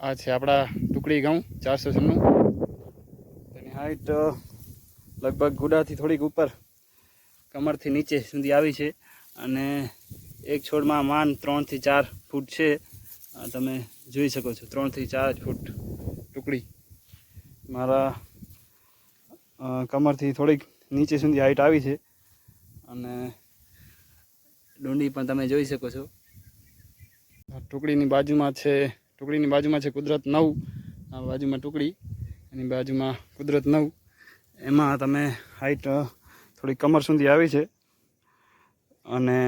આ છે આપણા ટુકડી ઘઉં ચારસો છન્નું. તેની હાઈટ લગભગ ગુડાથી થોડીક ઉપર, કમરથી નીચે સુધી આવી છે. અને એક છોડમાં માન ત્રણથી ચાર ફૂટ છે. તમે જોઈ શકો છો, ત્રણથી ચાર ફૂટ ટુકડી. મારા કમરથી થોડીક નીચે સુધી હાઈટ આવી છે. અને ડુંડી પણ તમે જોઈ શકો છો. ટુકડીની બાજુમાં છે ટુકડીની બાજુમાં છે કુદરત નવ, આ બાજુમાં ટુકડી, એની બાજુમાં કુદરત નવ. એમાં તમે હાઈટ થોડી કમર સુધી આવી છે. અને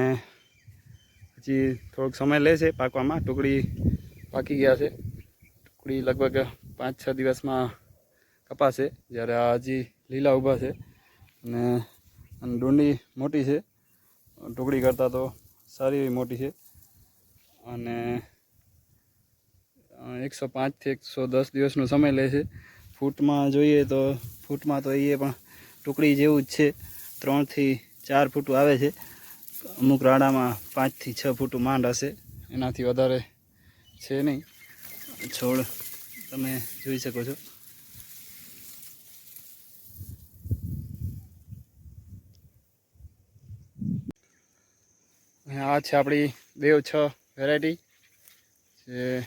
હજી થોડોક સમય લે છે પાકવામાં. ટુકડી પાકી ગયા છે. ટુકડી લગભગ પાંચ છ દિવસમાં કપાશે, જ્યારે આ હજી લીલા ઊભા છે. અને ડુંડી મોટી છે. ટુકડી કરતાં તો સારી એવી મોટી છે. અને એકસો પાંચથી એકસો દસ દિવસનો સમય લે છે. ફૂટમાં જોઈએ તો, ફૂટમાં તો એ પણ ટુકડી જેવું જ છે. ત્રણથી ચાર ફૂટું આવે છે. અમુક રાડામાં પાંચથી છ ફૂટું માંડ હશે. એનાથી વધારે છે નહીં. છોડ તમે જોઈ શકો છો. આ છે આપણી દેવ છ વેરાયટી. જે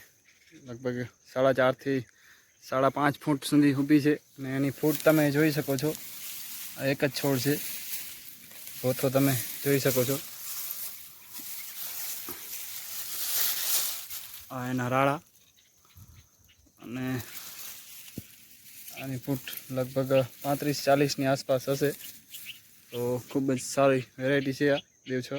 લગભગ સાડા ચારથી સાડા પાંચ ફૂટ સુધી ઊભી છે અને એની ફૂટ તમે જોઈ શકો છો. એક જ છોડ છે. ભોથો તમે જોઈ શકો છો. આ એના રાળા અને આની ફૂટ લગભગ પાંત્રીસ ચાલીસની આસપાસ હશે. તો ખૂબ જ સારી વેરાયટી છે આ દેવ છ